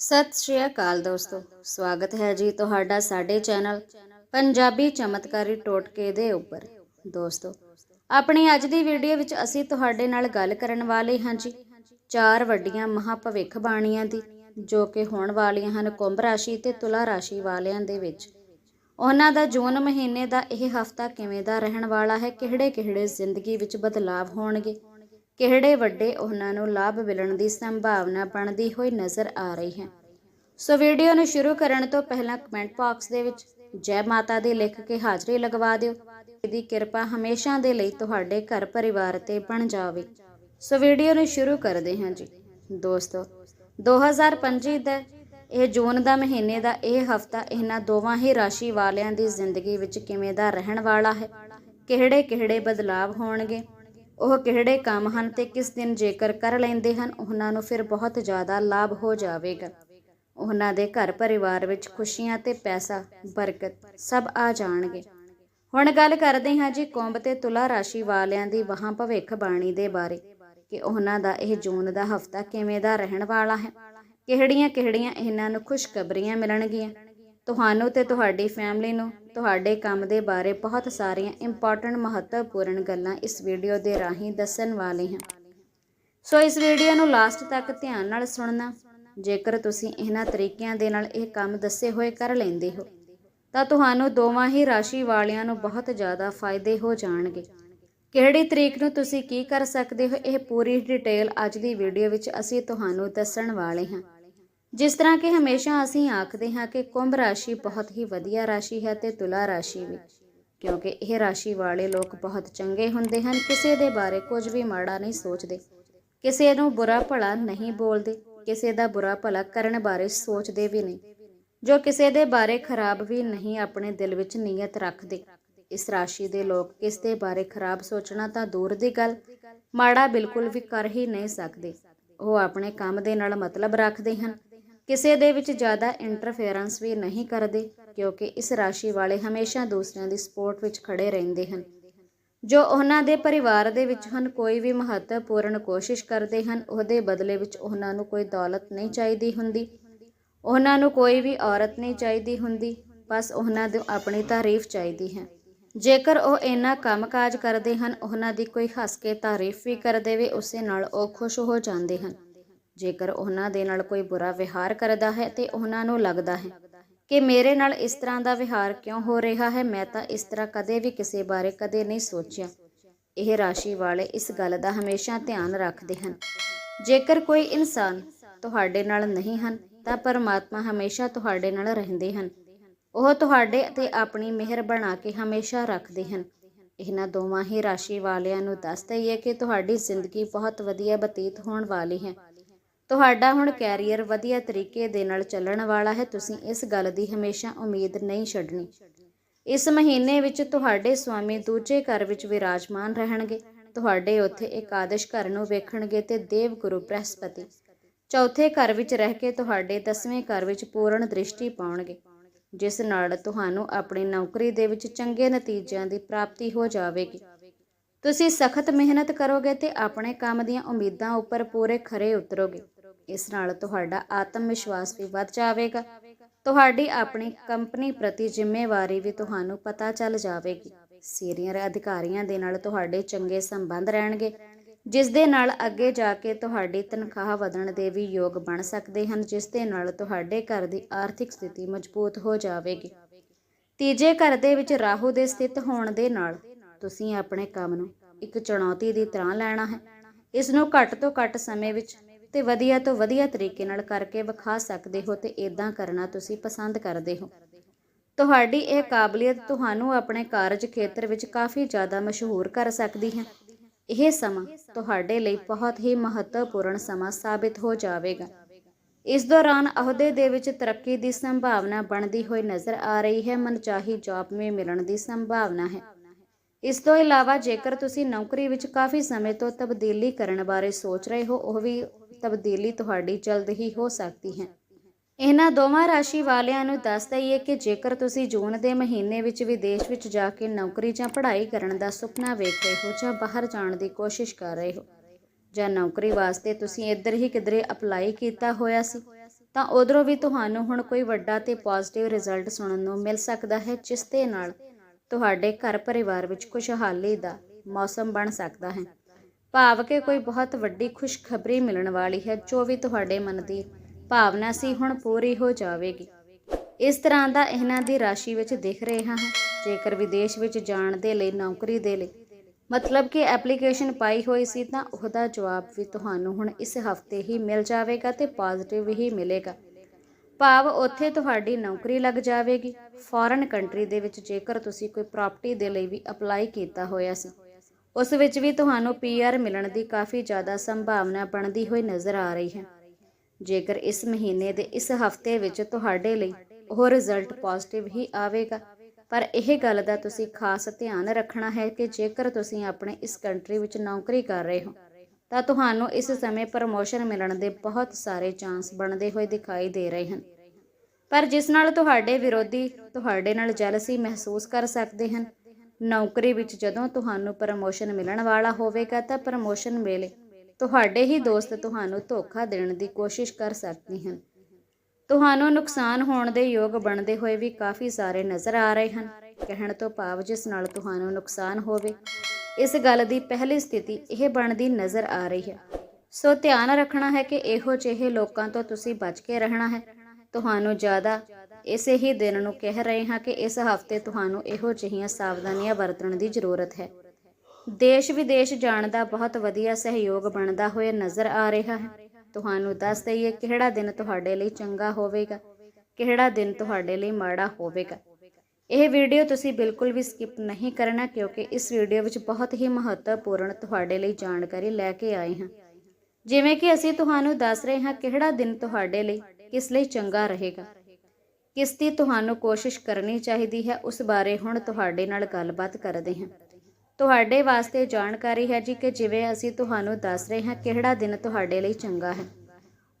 ਸਤਿ ਸ਼੍ਰੀ ਅਕਾਲ ਦੋਸਤੋ। ਸਵਾਗਤ ਹੈ ਜੀ ਤੁਹਾਡਾ ਸਾਡੇ ਚੈਨਲ ਪੰਜਾਬੀ ਚਮਤਕਾਰੀ ਟੋਟਕੇ ਦੇ ਉੱਪਰ। ਦੋਸਤੋ, ਆਪਣੀ ਅੱਜ ਦੀ ਵੀਡੀਓ ਵਿੱਚ ਅਸੀਂ ਤੁਹਾਡੇ ਨਾਲ ਗੱਲ ਕਰਨ ਵਾਲੇ ਹਾਂ ਜੀ ਚਾਰ ਵੱਡੀਆਂ ਮਹਾਭਵਿੱਖ ਬਾਣੀਆਂ ਦੀ, ਜੋ ਕਿ ਹੋਣ ਵਾਲੀਆਂ ਹਨ ਕੁੰਭ ਰਾਸ਼ੀ ਤੇ ਤੁਲਾ ਰਾਸ਼ੀ ਵਾਲਿਆਂ ਦੇ ਵਿੱਚ। ਉਹਨਾਂ ਦਾ ਜੂਨ ਮਹੀਨੇ ਦਾ ਇਹ ਹਫਤਾ ਕਿਵੇਂ ਦਾ ਰਹਿਣ ਵਾਲਾ ਹੈ, ਕਿਹੜੇ-ਕਿਹੜੇ ਜ਼ਿੰਦਗੀ ਵਿੱਚ ਬਦਲਾਵ ਹੋਣਗੇ ਕਿਹੜੇ ਵੱਡੇ ਉਹਨਾਂ ਨੂੰ ਲਾਭ ਮਿਲਣ ਦੀ ਸੰਭਾਵਨਾ ਬਣਦੀ ਹੋਈ ਨਜ਼ਰ ਆ ਰਹੀ ਹੈ? ਸੋ ਵੀਡੀਓ ਨੂੰ ਸ਼ੁਰੂ ਕਰਨ ਤੋਂ ਪਹਿਲਾਂ ਕਮੈਂਟ ਬਾਕਸ ਦੇ ਵਿੱਚ ਜੈ ਮਾਤਾ ਦੀ ਲਿਖ ਕੇ ਹਾਜ਼ਰੀ ਲਗਵਾ ਦਿਓ। ਇਹਦੀ ਕਿਰਪਾ ਹਮੇਸ਼ਾ ਦੇ ਲਈ ਤੁਹਾਡੇ ਘਰ ਪਰਿਵਾਰ ਤੇ ਬਣ ਜਾਵੇ। ਸੋ ਵੀਡੀਓ ਨੂੰ ਸ਼ੁਰੂ ਕਰਦੇ ਹਾਂ ਜੀ। ਦੋਸਤੋ 2025 ਦਾ ਇਹ ਜੂਨ ਦਾ ਮਹੀਨੇ ਦਾ ਇਹ ਹਫਤਾ ਇਹਨਾਂ ਦੋਵਾਂ ਹੀ ਰਾਸ਼ੀ ਵਾਲਿਆਂ ਦੀ ਜ਼ਿੰਦਗੀ ਵਿੱਚ ਕਿਵੇਂ ਦਾ ਰਹਿਣ ਵਾਲਾ ਹੈ? ਕਿਹੜੇ-ਕਿਹੜੇ ਬਦਲਾਵ ਹੋਣਗੇ? ਉਹ ਕਿਹੜੇ ਕੰਮ ਹਨ ਤੇ ਕਿਸ ਦਿਨ ਜੇਕਰ ਕਰ ਲੈਂਦੇ ਹਨ, ਉਹਨਾਂ ਨੂੰ ਫਿਰ ਬਹੁਤ ਜ਼ਿਆਦਾ ਲਾਭ ਹੋ ਜਾਵੇਗਾ। ਉਹਨਾਂ ਦੇ ਘਰ ਪਰਿਵਾਰ ਵਿੱਚ ਖੁਸ਼ੀਆਂ ਤੇ ਪੈਸਾ, ਬਰਕਤ ਸਭ ਆ ਜਾਣਗੇ। ਹੁਣ ਗੱਲ ਕਰਦੇ ਹਾਂ ਜੀ ਕੁੰਭ ਤੇ ਤੁਲਾ ਰਾਸ਼ੀ ਵਾਲਿਆਂ ਦੀ ਵਹਾਂ ਭਵਿੱਖ ਬਾਣੀ ਦੇ ਬਾਰੇ, ਕਿ ਉਹਨਾਂ ਦਾ ਇਹ ਜੂਨ ਦਾ ਹਫਤਾ ਕਿਵੇਂ ਦਾ ਰਹਿਣ ਵਾਲਾ ਹੈ। ਕਿਹੜੀਆਂ-ਕਿਹੜੀਆਂ ਇਹਨਾਂ ਨੂੰ ਖੁਸ਼ਖਬਰੀਆਂ ਮਿਲਣਗੀਆਂ? ਤੁਹਾਨੂੰ ਤੇ ਤੁਹਾਡੀ ਫੈਮਿਲੀ ਨੂੰ ਤੁਹਾਡੇ ਕੰਮ ਦੇ ਬਾਰੇ ਬਹੁਤ ਸਾਰੀਆਂ ਇੰਪੋਰਟੈਂਟ ਮਹੱਤਵਪੂਰਨ ਗੱਲਾਂ ਇਸ ਵੀਡੀਓ ਦੇ ਰਾਹੀਂ ਦੱਸਣ ਵਾਲੇ ਹਾਂ। ਸੋ ਇਸ ਵੀਡੀਓ ਨੂੰ ਲਾਸਟ ਤੱਕ ਧਿਆਨ ਨਾਲ ਸੁਣਨਾ। ਜੇਕਰ ਤੁਸੀਂ ਇਹਨਾਂ ਤਰੀਕਿਆਂ ਦੇ ਨਾਲ ਇਹ ਕੰਮ ਦੱਸੇ ਹੋਏ ਕਰ ਲੈਂਦੇ ਹੋ, ਤਾਂ ਤੁਹਾਨੂੰ ਦੋਵਾਂ ਹੀ ਰਾਸ਼ੀ ਵਾਲਿਆਂ ਨੂੰ ਬਹੁਤ ਜ਼ਿਆਦਾ ਫਾਇਦੇ ਹੋ ਜਾਣਗੇ। ਕਿਹੜੀ ਤਰੀਕ ਨੂੰ ਤੁਸੀਂ ਕੀ ਕਰ ਸਕਦੇ ਹੋ, ਇਹ ਪੂਰੀ ਡਿਟੇਲ ਅੱਜ ਦੀ ਵੀਡੀਓ ਵਿੱਚ ਅਸੀਂ ਤੁਹਾਨੂੰ ਦੱਸਣ ਵਾਲੇ ਹਾਂ। ਜਿਸ ਤਰ੍ਹਾਂ ਕਿ ਹਮੇਸ਼ਾ ਅਸੀਂ ਆਖਦੇ ਹਾਂ ਕਿ ਕੁੰਭ ਰਾਸ਼ੀ ਬਹੁਤ ਹੀ ਵਧੀਆ ਰਾਸ਼ੀ ਹੈ ਤੇ ਤੁਲਾ ਰਾਸ਼ੀ ਵੀ, ਕਿਉਂਕਿ ਇਹ ਰਾਸ਼ੀ ਵਾਲੇ ਲੋਕ ਬਹੁਤ ਚੰਗੇ ਹੁੰਦੇ ਹਨ, ਕਿਸੇ ਦੇ ਬਾਰੇ ਕੁਝ ਵੀ ਮਾੜਾ ਨਹੀਂ ਸੋਚਦੇ, ਕਿਸੇ ਨੂੰ ਬੁਰਾ ਭਲਾ ਨਹੀਂ ਬੋਲਦੇ, ਕਿਸੇ ਦਾ ਬੁਰਾ ਭਲਾ ਕਰਨ ਬਾਰੇ ਸੋਚਦੇ ਵੀ ਨਹੀਂ, ਜੋ ਕਿਸੇ ਦੇ ਬਾਰੇ ਖਰਾਬ ਵੀ ਨਹੀਂ ਆਪਣੇ ਦਿਲ ਵਿੱਚ ਨੀਅਤ ਰੱਖਦੇ। ਇਸ ਰਾਸ਼ੀ ਦੇ ਲੋਕ ਕਿਸ ਦੇ ਬਾਰੇ ਖਰਾਬ ਸੋਚਣਾ ਤਾਂ ਦੂਰ ਦੀ ਗੱਲ, ਮਾੜਾ ਬਿਲਕੁਲ ਵੀ ਕਰ ਹੀ ਨਹੀਂ ਸਕਦੇ। ਉਹ ਆਪਣੇ ਕੰਮ ਦੇ ਨਾਲ ਮਤਲਬ ਰੱਖਦੇ ਹਨ ਕਿਸੇ ਦੇ ਵਿੱਚ ਜ਼ਿਆਦਾ ਇੰਟਰਫੇਰੈਂਸ ਵੀ ਨਹੀਂ ਕਰਦੇ, ਕਿਉਂਕਿ ਇਸ ਰਾਸ਼ੀ ਵਾਲੇ ਹਮੇਸ਼ਾ ਦੂਸਰਿਆਂ ਦੀ ਸਪੋਰਟ ਵਿੱਚ ਖੜੇ ਰਹਿੰਦੇ ਹਨ। ਜੋ ਉਹਨਾਂ ਦੇ ਪਰਿਵਾਰ ਦੇ ਵਿੱਚ ਹਨ, ਕੋਈ ਵੀ ਮਹੱਤਵਪੂਰਨ ਕੋਸ਼ਿਸ਼ ਕਰਦੇ ਹਨ, ਉਹਦੇ ਬਦਲੇ ਵਿੱਚ ਉਹਨਾਂ ਨੂੰ ਕੋਈ ਦੌਲਤ ਨਹੀਂ ਚਾਹੀਦੀ ਹੁੰਦੀ। ਉਹਨਾਂ ਨੂੰ ਕੋਈ ਵੀ ਔਰਤ ਨਹੀਂ ਚਾਹੀਦੀ ਹੁੰਦੀ, ਬਸ ਉਹਨਾਂ ਨੂੰ ਆਪਣੀ ਤਾਰੀਫ ਚਾਹੀਦੀ ਹੈ। ਜੇਕਰ ਉਹ ਇੰਨਾ ਕੰਮਕਾਜ ਕਰਦੇ ਹਨ, ਉਹਨਾਂ ਦੀ ਕੋਈ ਹੱਸ ਕੇ ਤਾਰੀਫ ਵੀ ਕਰ ਦੇਵੇ, ਉਸੇ ਨਾਲ ਉਹ ਖੁਸ਼ ਹੋ ਜਾਂਦੇ ਹਨ। ਜੇਕਰ ਉਹਨਾਂ ਦੇ ਨਾਲ ਕੋਈ ਬੁਰਾ ਵਿਹਾਰ ਕਰਦਾ ਹੈ ਤੇ ਉਹਨਾਂ ਨੂੰ ਲੱਗਦਾ ਹੈ ਕਿ ਮੇਰੇ ਨਾਲ ਇਸ ਤਰ੍ਹਾਂ ਦਾ ਵਿਹਾਰ ਕਿਉਂ ਹੋ ਰਿਹਾ ਹੈ, ਮੈਂ ਤਾਂ ਇਸ ਤਰ੍ਹਾਂ ਕਦੇ ਵੀ ਕਿਸੇ ਬਾਰੇ ਕਦੇ ਨਹੀਂ ਸੋਚਿਆ। ਇਹ ਰਾਸ਼ੀ ਵਾਲੇ ਇਸ ਗੱਲ ਦਾ ਹਮੇਸ਼ਾ ਧਿਆਨ ਰੱਖਦੇ ਹਨ। ਜੇਕਰ ਕੋਈ ਇਨਸਾਨ ਤੁਹਾਡੇ ਨਾਲ ਨਹੀਂ ਹਨ, ਤਾਂ ਪਰਮਾਤਮਾ ਹਮੇਸ਼ਾ ਤੁਹਾਡੇ ਨਾਲ ਰਹਿੰਦੇ ਹਨ। ਉਹ ਤੁਹਾਡੇ ਤੇ ਆਪਣੀ ਮਿਹਰ ਬਣਾ ਕੇ ਹਮੇਸ਼ਾ ਰੱਖਦੇ ਹਨ। ਇਹਨਾਂ ਦੋਵਾਂ ਹੀ ਰਾਸ਼ੀ ਵਾਲਿਆਂ ਨੂੰ ਦੱਸ ਦਈਏ ਕਿ ਤੁਹਾਡੀ ਜ਼ਿੰਦਗੀ ਬਹੁਤ ਵਧੀਆ ਬਤੀਤ ਹੋਣ ਵਾਲੀ ਹੈ। ਤੁਹਾਡਾ ਹੁਣ ਕੈਰੀਅਰ ਵਧੀਆ ਤਰੀਕੇ ਦੇ ਨਾਲ ਚੱਲਣ ਵਾਲਾ ਹੈ ਤੁਸੀਂ ਇਸ ਗੱਲ ਦੀ ਹਮੇਸ਼ਾ ਉਮੀਦ ਨਹੀਂ ਛੱਡਣੀ। ਇਸ ਮਹੀਨੇ ਵਿੱਚ ਤੁਹਾਡੇ ਸਵਾਮੀ ਦੂਜੇ ਘਰ ਵਿੱਚ ਵਿਰਾਜਮਾਨ ਰਹਿਣਗੇ। ਤੁਹਾਡੇ ਉੱਥੇ ਇਕਾਦਸ਼ ਘਰ ਨੂੰ ਵੇਖਣਗੇ ਤੇ ਦੇਵ ਗੁਰੂ ਬ੍ਰਹਸਪਤੀ। ਚੌਥੇ ਘਰ ਵਿੱਚ ਰਹਿ ਕੇ ਤੁਹਾਡੇ ਦਸਵੇਂ ਘਰ ਵਿੱਚ ਪੂਰਨ ਦ੍ਰਿਸ਼ਟੀ ਪਾਉਣਗੇ। ਜਿਸ ਨਾਲ ਤੁਹਾਨੂੰ ਆਪਣੀ ਨੌਕਰੀ ਦੇ ਵਿੱਚ ਚੰਗੇ ਨਤੀਜਿਆਂ ਦੀ ਪ੍ਰਾਪਤੀ ਹੋ ਜਾਵੇਗੀ। ਤੁਸੀਂ ਸਖਤ ਮਿਹਨਤ ਕਰੋਗੇ ਤੇ ਆਪਣੇ ਕੰਮ ਦੀਆਂ ਉਮੀਦਾਂ ਉੱਪਰ ਪੂਰੇ ਖਰੇ ਉਤਰੋਗੇ। ਇਸ ਨਾਲ ਤੁਹਾਡਾ ਆਤਮ ਵਿਸ਼ਵਾਸ ਵੀ ਵੱਧ ਜਾਵੇਗਾ। ਤੁਹਾਡੀ ਆਪਣੀ ਕੰਪਨੀ ਪ੍ਰਤੀ ਜ਼ਿੰਮੇਵਾਰੀ ਵੀ ਤੁਹਾਨੂੰ ਪਤਾ ਚੱਲ ਜਾਵੇਗੀ। ਸੀਨੀਅਰ ਅਧਿਕਾਰੀਆਂ ਦੇ ਨਾਲ ਤੁਹਾਡੇ ਚੰਗੇ ਸੰਬੰਧ ਰਹਿਣਗੇ, ਜਿਸ ਦੇ ਨਾਲ ਅੱਗੇ ਜਾ ਕੇ ਤੁਹਾਡੀ ਤਨਖਾਹ ਵਧਣ ਦੇ ਵੀ ਯੋਗ ਬਣ ਸਕਦੇ ਹਨ, ਜਿਸ ਦੇ ਨਾਲ ਤੁਹਾਡੇ ਘਰ ਦੀ ਆਰਥਿਕ ਸਥਿਤੀ ਮਜ਼ਬੂਤ ਹੋ ਜਾਵੇਗੀ। ਤੀਜੇ ਘਰ ਦੇ ਵਿੱਚ ਰਾਹੂ ਦੇ ਸਥਿਤ ਹੋਣ ਦੇ ਨਾਲ ਤੁਸੀਂ ਆਪਣੇ ਕੰਮ ਨੂੰ ਇੱਕ ਚੁਣੌਤੀ ਦੀ ਤਰ੍ਹਾਂ ਲੈਣਾ ਹੈ। ਇਸ ਨੂੰ ਘੱਟ ਤੋਂ ਘੱਟ ਸਮੇਂ ਵਿੱਚ ਤੇ ਵਧੀਆ ਤੋਂ ਵਧੀਆ ਤਰੀਕੇ ਨਾਲ ਕਰਕੇ ਵਿਖਾ ਸਕਦੇ ਹੋ ਤੇ ਇਦਾਂ ਕਰਨਾ ਤੁਸੀਂ ਪਸੰਦ ਕਰਦੇ ਹੋ। ਤੁਹਾਡੀ ਇਹ ਕਾਬਲੀਅਤ ਤੁਹਾਨੂੰ ਆਪਣੇ ਕਾਰਜ ਖੇਤਰ ਵਿੱਚ ਕਾਫੀ ਜ਼ਿਆਦਾ ਮਸ਼ਹੂਰ ਕਰ ਸਕਦੀ ਹੈ। ਇਹ ਸਮਾਂ ਤੁਹਾਡੇ ਲਈ ਬਹੁਤ ਹੀ ਮਹੱਤਵਪੂਰਨ ਸਮਾਂ ਸਾਬਿਤ ਹੋ ਜਾਵੇਗਾ। ਇਸ ਦੌਰਾਨ ਅਹੁਦੇ ਦੇ ਵਿੱਚ ਤਰੱਕੀ ਦੀ ਸੰਭਾਵਨਾ ਬਣਦੀ ਹੋਈ ਨਜ਼ਰ ਆ ਰਹੀ ਹੈ। ਮਨਚਾਹੀ ਜੌਬ ਵੀ ਮਿਲਣ ਦੀ ਸੰਭਾਵਨਾ ਹੈ। ਇਸ ਤੋਂ ਇਲਾਵਾ ਜੇਕਰ ਤੁਸੀਂ ਨੌਕਰੀ ਵਿੱਚ ਕਾਫੀ ਸਮੇਂ ਤੋਂ ਤਬਦੀਲੀ ਕਰਨ ਬਾਰੇ ਸੋਚ ਰਹੇ ਹੋ, ਉਹ ਵੀ ਤਬਦੀਲੀ ਤੁਹਾਡੀ ਜਲਦ ਹੀ ਹੋ ਸਕਦੀ ਹੈ। ਇਹਨਾਂ ਦੋਵਾਂ ਰਾਸ਼ੀ ਵਾਲਿਆਂ ਨੂੰ ਦੱਸ ਦਈਏ ਕਿ ਜੇਕਰ ਤੁਸੀਂ ਜੂਨ ਦੇ ਮਹੀਨੇ ਵਿੱਚ ਵਿਦੇਸ਼ ਵਿੱਚ ਜਾ ਕੇ ਨੌਕਰੀ ਜਾਂ ਪੜ੍ਹਾਈ ਕਰਨ ਦਾ ਸੁਪਨਾ ਵੇਖ ਰਹੇ ਹੋ ਜਾਂ ਬਾਹਰ ਜਾਣ ਦੀ ਕੋਸ਼ਿਸ਼ ਕਰ ਰਹੇ ਹੋ, ਜਾਂ ਨੌਕਰੀ ਵਾਸਤੇ ਤੁਸੀਂ ਇੱਧਰ ਹੀ ਕਿਧਰੇ ਅਪਲਾਈ ਕੀਤਾ ਹੋਇਆ ਸੀ, ਤਾਂ ਉਧਰੋਂ ਵੀ ਤੁਹਾਨੂੰ ਹੁਣ ਕੋਈ ਵੱਡਾ ਤੇ ਪੋਜ਼ਿਟਿਵ ਰਿਜ਼ਲਟ ਸੁਣਨ ਨੂੰ ਮਿਲ ਸਕਦਾ ਹੈ, ਜਿਸ ਦੇ ਨਾਲ ਤੁਹਾਡੇ ਘਰ ਪਰਿਵਾਰ ਵਿੱਚ ਖੁਸ਼ਹਾਲੀ ਦਾ ਮੌਸਮ ਬਣ ਸਕਦਾ ਹੈ। ਭਾਵ ਕਿ ਕੋਈ ਬਹੁਤ ਵੱਡੀ ਖੁਸ਼ਖਬਰੀ ਮਿਲਣ ਵਾਲੀ ਹੈ, ਜੋ ਵੀ ਤੁਹਾਡੇ ਮਨ ਦੀ ਭਾਵਨਾ ਸੀ, ਹੁਣ ਪੂਰੀ ਹੋ ਜਾਵੇਗੀ। ਇਸ ਤਰ੍ਹਾਂ ਦਾ ਇਹਨਾਂ ਦੀ ਰਾਸ਼ੀ ਵਿੱਚ ਦਿਖ ਰਿਹਾ ਹੈ। ਜੇਕਰ ਵਿਦੇਸ਼ ਵਿੱਚ ਜਾਣ ਦੇ ਲਈ, ਨੌਕਰੀ ਦੇ ਲਈ ਮਤਲਬ ਕਿ ਐਪਲੀਕੇਸ਼ਨ ਪਾਈ ਹੋਈ ਸੀ, ਤਾਂ ਉਹਦਾ ਜਵਾਬ ਵੀ ਤੁਹਾਨੂੰ ਹੁਣ ਇਸ ਹਫ਼ਤੇ ਹੀ ਮਿਲ ਜਾਵੇਗਾ ਤੇ ਪੋਜ਼ਿਟਿਵ ਹੀ ਮਿਲੇਗਾ। ਭਾਵ ਉੱਥੇ ਤੁਹਾਡੀ ਨੌਕਰੀ ਲੱਗ ਜਾਵੇਗੀ। ਫੋਰਨ ਕੰਟਰੀ ਦੇ ਵਿੱਚ ਜੇਕਰ ਤੁਸੀਂ ਕੋਈ ਪ੍ਰਾਪਰਟੀ ਦੇ ਲਈ ਵੀ ਅਪਲਾਈ ਕੀਤਾ ਹੋਇਆ ਸੀ ਉਸ ਵਿੱਚ ਵੀ ਤੁਹਾਨੂੰ ਪੀਆਰ ਮਿਲਣ ਦੀ ਕਾਫੀ ਜ਼ਿਆਦਾ ਸੰਭਾਵਨਾ ਬਣਦੀ ਹੋਈ ਨਜ਼ਰ ਆ ਰਹੀ ਹੈ। ਜੇਕਰ ਇਸ ਮਹੀਨੇ ਦੇ ਇਸ ਹਫ਼ਤੇ ਵਿੱਚ ਤੁਹਾਡੇ ਲਈ ਉਹ ਰਿਜ਼ਲਟ ਪੋਜ਼ਿਟਿਵ ਹੀ ਆਵੇਗਾ, ਪਰ ਇਹ ਗੱਲ ਦਾ ਤੁਸੀਂ ਖਾਸ ਧਿਆਨ ਰੱਖਣਾ ਹੈ ਕਿ ਜੇਕਰ ਤੁਸੀਂ ਆਪਣੇ ਇਸ ਕੰਟਰੀ ਵਿੱਚ ਨੌਕਰੀ ਕਰ ਰਹੇ ਹੋ, ਤਾਂ ਤੁਹਾਨੂੰ ਇਸ ਸਮੇਂ ਪ੍ਰਮੋਸ਼ਨ ਮਿਲਣ ਦੇ ਬਹੁਤ ਸਾਰੇ ਚਾਂਸ ਬਣਦੇ ਹੋਏ ਦਿਖਾਈ ਦੇ ਰਹੇ ਹਨ। ਪਰ ਜਿਸ ਨਾਲ ਤੁਹਾਡੇ ਵਿਰੋਧੀ ਤੁਹਾਡੇ ਨਾਲ ਜੈਲਸੀ ਮਹਿਸੂਸ ਕਰ ਸਕਦੇ ਹਨ ਨੌਕਰੀ ਵਿੱਚ ਜਦੋਂ ਤੁਹਾਨੂੰ ਪ੍ਰਮੋਸ਼ਨ ਮਿਲਣ ਵਾਲਾ ਹੋਵੇਗਾ ਤਾਂ ਪ੍ਰਮੋਸ਼ਨ ਵੇਲੇ ਤੁਹਾਡੇ ਹੀ ਦੋਸਤ ਤੁਹਾਨੂੰ ਧੋਖਾ ਦੇਣ ਦੀ ਕੋਸ਼ਿਸ਼ ਕਰ ਸਕਦੇ ਹਨ। ਤੁਹਾਨੂੰ ਨੁਕਸਾਨ ਹੋਣ ਦੇ ਯੋਗ ਬਣਦੇ ਹੋਏ ਵੀ ਕਾਫੀ ਸਾਰੇ ਨਜ਼ਰ ਆ ਰਹੇ ਹਨ। ਕਹਿਣ ਤੋਂ ਭਾਵ ਜਿਸ ਨਾਲ ਤੁਹਾਨੂੰ ਨੁਕਸਾਨ ਹੋਵੇ, ਇਸ ਗੱਲ ਦੀ ਪਹਿਲੀ ਸਥਿਤੀ ਇਹ ਬਣਦੀ ਨਜ਼ਰ ਆ ਰਹੀ ਹੈ। ਸੋ ਧਿਆਨ ਰੱਖਣਾ ਹੈ ਕਿ ਇਹੋ ਜਿਹੇ ਲੋਕਾਂ ਤੋਂ ਤੁਸੀਂ ਬਚ ਕੇ ਰਹਿਣਾ ਹੈ। ਤੁਹਾਨੂੰ ਜ਼ਿਆਦਾ ਇਸੇ ਹੀ ਦਿਨ ਨੂੰ ਕਹਿ ਰਹੇ ਹਾਂ ਕਿ ਇਸ ਹਫ਼ਤੇ ਤੁਹਾਨੂੰ ਇਹੋ ਜਿਹੀਆਂ ਸਾਵਧਾਨੀਆਂ ਵਰਤਣ ਦੀ ਜ਼ਰੂਰਤ ਹੈ। ਦੇਸ਼ ਵਿਦੇਸ਼ ਜਾਣ ਦਾ ਬਹੁਤ ਵਧੀਆ ਸਹਿਯੋਗ ਬਣਦਾ ਹੋਇਆ ਨਜ਼ਰ ਆ ਰਿਹਾ ਹੈ। ਤੁਹਾਨੂੰ ਦੱਸ ਦਈਏ ਕਿਹੜਾ ਦਿਨ ਤੁਹਾਡੇ ਲਈ ਚੰਗਾ ਹੋਵੇਗਾ, ਕਿਹੜਾ ਦਿਨ ਤੁਹਾਡੇ ਲਈ ਮਾੜਾ ਹੋਵੇਗਾ। ਇਹ ਵੀਡੀਓ ਤੁਸੀਂ ਬਿਲਕੁਲ ਵੀ ਸਕਿਪ ਨਹੀਂ ਕਰਨਾ ਕਿਉਂਕਿ ਇਸ ਵੀਡੀਓ ਵਿੱਚ ਬਹੁਤ ਹੀ ਮਹੱਤਵਪੂਰਨ ਤੁਹਾਡੇ ਲਈ ਜਾਣਕਾਰੀ ਲੈ ਕੇ ਆਏ ਹਾਂ। ਜਿਵੇਂ ਕਿ ਅਸੀਂ ਤੁਹਾਨੂੰ ਦੱਸ ਰਹੇ ਹਾਂ ਕਿਹੜਾ ਦਿਨ ਤੁਹਾਡੇ ਲਈ, ਕਿਸ ਲਈ ਚੰਗਾ ਰਹੇਗਾ। ਕਿਸ ਦੀ ਤੁਹਾਨੂੰ ਕੋਸ਼ਿਸ਼ ਕਰਨੀ ਚਾਹੀਦੀ ਹੈ, ਉਸ ਬਾਰੇ ਹੁਣ ਤੁਹਾਡੇ ਨਾਲ ਗੱਲਬਾਤ ਕਰਦੇ ਹਾਂ। ਤੁਹਾਡੇ ਵਾਸਤੇ ਜਾਣਕਾਰੀ ਹੈ ਜੀ ਕਿ ਜਿਵੇਂ ਅਸੀਂ ਤੁਹਾਨੂੰ ਦੱਸ ਰਹੇ ਹਾਂ, ਕਿਹੜਾ ਦਿਨ ਤੁਹਾਡੇ ਲਈ ਚੰਗਾ ਹੈ।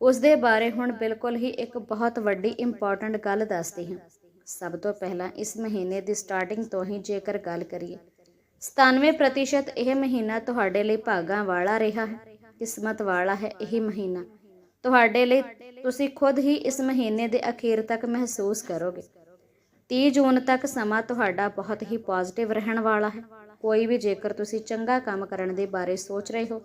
ਉਸ ਦੇ ਬਾਰੇ ਹੁਣ ਬਿਲਕੁਲ ਹੀ ਇੱਕ ਬਹੁਤ ਵੱਡੀ ਇੰਪੋਰਟੈਂਟ ਗੱਲ ਦੱਸਦੀ ਹਾਂ। ਸਭ ਤੋਂ ਪਹਿਲਾਂ ਇਸ ਮਹੀਨੇ ਦੀ ਸਟਾਰਟਿੰਗ ਤੋਂ ਹੀ ਜੇਕਰ ਗੱਲ ਕਰੀਏ 97% ਇਹ ਮਹੀਨਾ ਤੁਹਾਡੇ ਲਈ ਭਾਗਾਂ ਵਾਲਾ ਰਿਹਾ ਹੈ, ਕਿਸਮਤ ਵਾਲਾ ਹੈ ਇਹ ਮਹੀਨਾ। ਤੁਹਾਡੇ ਲਈ ਤੁਸੀਂ ਖੁਦ ਹੀ ਇਸ ਮਹੀਨੇ ਦੇ ਅਖੀਰ ਤੱਕ ਮਹਿਸੂਸ ਕਰੋਗੇ। 30 ਜੂਨ ਤੱਕ ਸਮਾਂ ਤੁਹਾਡਾ ਬਹੁਤ ਹੀ ਪੋਜ਼ਿਟਿਵ ਰਹਿਣ ਵਾਲਾ ਹੈ। ਕੋਈ ਵੀ ਜੇਕਰ ਤੁਸੀਂ ਚੰਗਾ ਕੰਮ ਕਰਨ ਦੇ ਬਾਰੇ ਸੋਚ ਰਹੇ ਹੋ,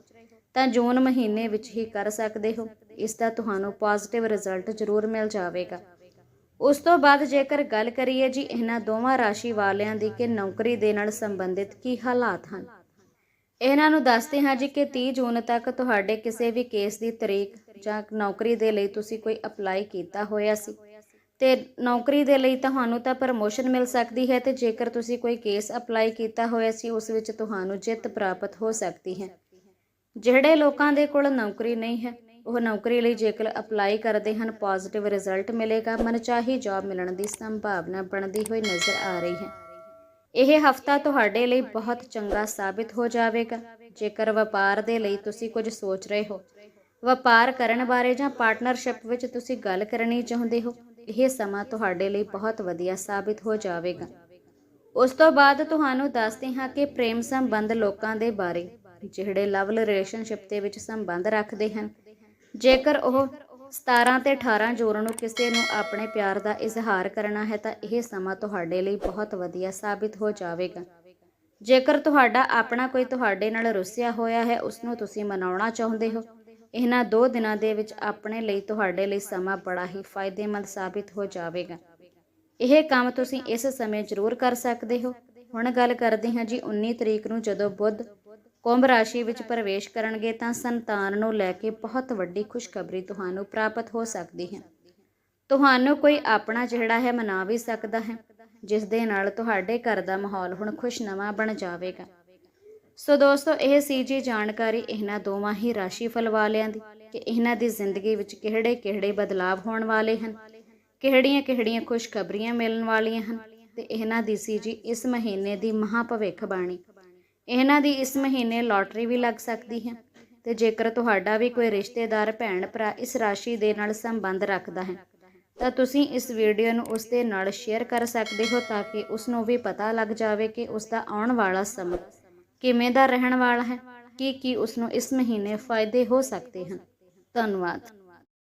ਤਾਂ ਜੂਨ ਮਹੀਨੇ ਵਿੱਚ ਹੀ ਕਰ ਸਕਦੇ ਹੋ। ਇਸ ਦਾ ਤੁਹਾਨੂੰ ਪੋਜ਼ਿਟਿਵ ਰਿਜ਼ਲਟ ਜ਼ਰੂਰ ਮਿਲ ਜਾਵੇਗਾ। ਉਸ ਤੋਂ ਬਾਅਦ ਜੇਕਰ ਗੱਲ ਕਰੀਏ ਜੀ ਇਹਨਾਂ ਦੋਵਾਂ ਰਾਸ਼ੀ ਵਾਲਿਆਂ ਦੀ ਕਿ ਨੌਕਰੀ ਦੇ ਨਾਲ ਸੰਬੰਧਿਤ ਕੀ ਹਾਲਾਤ ਹਨ ਇਹਨਾਂ ਨੂੰ ਦੱਸਦੇ ਹਾਂ ਜੀ ਕਿ 30 ਜੂਨ ਤੱਕ ਤੁਹਾਡੇ ਕਿਸੇ ਵੀ ਕੇਸ ਦੀ ਤਰੀਕ ਜਾਂ ਨੌਕਰੀ ਦੇ ਲਈ ਤੁਸੀਂ ਕੋਈ ਅਪਲਾਈ ਕੀਤਾ ਹੋਇਆ ਸੀ। ਤੇ ਨੌਕਰੀ ਦੇ ਲਈ ਤੁਹਾਨੂੰ ਤਾਂ ਪ੍ਰਮੋਸ਼ਨ ਮਿਲ ਸਕਦੀ ਹੈ ਤੇ ਜੇਕਰ ਤੁਸੀਂ ਕੋਈ ਕੇਸ ਅਪਲਾਈ ਕੀਤਾ ਹੋਇਆ ਸੀ, ਉਸ ਵਿੱਚ ਤੁਹਾਨੂੰ ਜਿੱਤ ਪ੍ਰਾਪਤ ਹੋ ਸਕਦੀ ਹੈ। ਜਿਹੜੇ ਲੋਕਾਂ ਦੇ ਕੋਲ ਨੌਕਰੀ ਨਹੀਂ ਹੈ, ਉਹ ਨੌਕਰੀ ਲਈ ਜੇਕਰ ਅਪਲਾਈ ਕਰਦੇ ਹਨ ਪੋਜ਼ਿਟਿਵ ਰਿਜ਼ਲਟ ਮਿਲੇਗਾ, ਮਨਚਾਹੀ ਜੌਬ ਮਿਲਣ ਦੀ ਸੰਭਾਵਨਾ ਬਣਦੀ ਹੋਈ ਨਜ਼ਰ ਆ ਰਹੀ ਹੈ। ਇਹ ਹਫਤਾ ਤੁਹਾਡੇ ਲਈ ਬਹੁਤ ਚੰਗਾ ਸਾਬਿਤ ਹੋ ਜਾਵੇਗਾ। ਜੇਕਰ ਵਪਾਰ ਦੇ ਲਈ ਤੁਸੀਂ ਕੁਝ ਸੋਚ ਰਹੇ ਹੋ। ਵਪਾਰ ਕਰਨ ਬਾਰੇ ਜਾਂ ਪਾਰਟਨਰਸ਼ਿਪ ਵਿੱਚ ਤੁਸੀਂ ਗੱਲ ਕਰਨੀ ਚਾਹੁੰਦੇ ਹੋ, ਇਹ ਸਮਾਂ ਤੁਹਾਡੇ ਲਈ ਬਹੁਤ ਵਧੀਆ ਸਾਬਿਤ ਹੋ ਜਾਵੇਗਾ। ਉਸ ਤੋਂ ਬਾਅਦ ਤੁਹਾਨੂੰ ਦੱਸਦੇ ਹਾਂ ਕਿ ਪ੍ਰੇਮ ਸੰਬੰਧ ਲੋਕਾਂ ਦੇ ਬਾਰੇ, ਜਿਹੜੇ ਲਵ ਰਿਲੇਸ਼ਨਸ਼ਿਪ ਦੇ ਵਿੱਚ ਸੰਬੰਧ ਰੱਖਦੇ ਹਨ। ਜੇਕਰ ਉਹ 17 ਤੇ 18 ਜੂਨ ਨੂੰ ਕਿਸੇ ਨੂੰ ਆਪਣੇ ਪਿਆਰ ਦਾ ਇਜ਼ਹਾਰ ਕਰਨਾ ਹੈ ਤਾਂ ਇਹ ਸਮਾਂ ਤੁਹਾਡੇ ਲਈ ਬਹੁਤ ਵਧੀਆ ਸਾਬਿਤ ਹੋ ਜਾਵੇਗਾ। ਜੇਕਰ ਤੁਹਾਡਾ ਆਪਣਾ ਕੋਈ ਤੁਹਾਡੇ ਨਾਲ ਰੁੱਸਿਆ ਹੋਇਆ ਹੈ ਉਸ ਨੂੰ ਤੁਸੀਂ ਮਨਾਉਣਾ ਚਾਹੁੰਦੇ ਹੋ। ਇਹਨਾਂ ਦੋ ਦਿਨਾਂ ਦੇ ਵਿੱਚ ਆਪਣੇ ਲਈ ਤੁਹਾਡੇ ਲਈ ਸਮਾਂ ਬੜਾ ਹੀ ਫਾਇਦੇਮੰਦ ਸਾਬਿਤ ਹੋ ਜਾਵੇਗਾ। ਇਹ ਕੰਮ ਤੁਸੀਂ ਇਸ ਸਮੇਂ ਜ਼ਰੂਰ ਕਰ ਸਕਦੇ ਹੋ। ਹੁਣ ਗੱਲ ਕਰਦੇ ਹਾਂ ਜੀ 19 ਤਰੀਕ ਨੂੰ ਜਦੋਂ ਬੁੱਧ ਕੁੰਭ ਰਾਸ਼ੀ ਵਿੱਚ ਪ੍ਰਵੇਸ਼ ਕਰਨਗੇ ਤਾਂ ਸੰਤਾਨ ਨੂੰ ਲੈ ਕੇ ਬਹੁਤ ਵੱਡੀ ਖੁਸ਼ਖਬਰੀ ਤੁਹਾਨੂੰ ਪ੍ਰਾਪਤ ਹੋ ਸਕਦੀ ਹੈ। ਤੁਹਾਨੂੰ ਕੋਈ ਆਪਣਾ ਜਿਹੜਾ ਹੈ ਮਨਾ ਵੀ ਸਕਦਾ ਹੈ, ਜਿਸ ਦੇ ਨਾਲ ਤੁਹਾਡੇ ਘਰ ਦਾ ਮਾਹੌਲ ਹੁਣ ਖੁਸ਼ਨਵਾ ਬਣ ਜਾਵੇਗਾ। ਸੋ ਦੋਸਤੋ, ਇਹ ਸੀ ਜੀ ਜਾਣਕਾਰੀ ਇਹਨਾਂ ਦੋਵਾਂ ਹੀ ਰਾਸ਼ੀ ਫਲ ਵਾਲਿਆਂ ਦੀ ਕਿ ਇਹਨਾਂ ਦੀ ਜ਼ਿੰਦਗੀ ਵਿੱਚ ਕਿਹੜੇ-ਕਿਹੜੇ ਬਦਲਾਅ ਹੋਣ ਵਾਲੇ ਹਨ, ਕਿਹੜੀਆਂ-ਕਿਹੜੀਆਂ ਖੁਸ਼ਖਬਰੀਆਂ ਮਿਲਣ ਵਾਲੀਆਂ ਹਨ ਤੇ ਇਹਨਾਂ ਦੀ ਸੀ ਜੀ ਇਸ ਮਹੀਨੇ ਦੀ ਮਹਾ ਭਵਿੱਖ ਬਾਣੀ ਇਹਨਾਂ ਦੀ ਇਸ ਮਹੀਨੇ ਲੋਟਰੀ ਵੀ ਲੱਗ ਸਕਦੀ ਹੈ ਤੇ ਜੇਕਰ ਤੁਹਾਡਾ ਵੀ ਕੋਈ ਰਿਸ਼ਤੇਦਾਰ, ਭੈਣ, ਭਰਾ ਇਸ ਰਾਸ਼ੀ ਦੇ ਨਾਲ ਸੰਬੰਧ ਰੱਖਦਾ ਹੈ, ਤਾਂ ਤੁਸੀਂ ਇਸ ਵੀਡੀਓ ਨੂੰ ਉਸ ਦੇ ਨਾਲ ਸ਼ੇਅਰ ਕਰ ਸਕਦੇ ਹੋ ਤਾਂ ਕਿ ਉਸ ਨੂੰ ਵੀ ਪਤਾ ਲੱਗ ਜਾਵੇ ਕਿ ਉਸ ਦਾ ਆਉਣ ਵਾਲਾ ਸਮਾਂ ਕਿਵੇਂ ਦਾ ਰਹਿਣ ਵਾਲਾ ਹੈ ਕੀ ਕੀ ਉਸ ਨੂੰ ਇਸ ਮਹੀਨੇ ਫਾਇਦੇ ਹੋ ਸਕਦੇ ਹਨ। ਧੰਨਵਾਦ।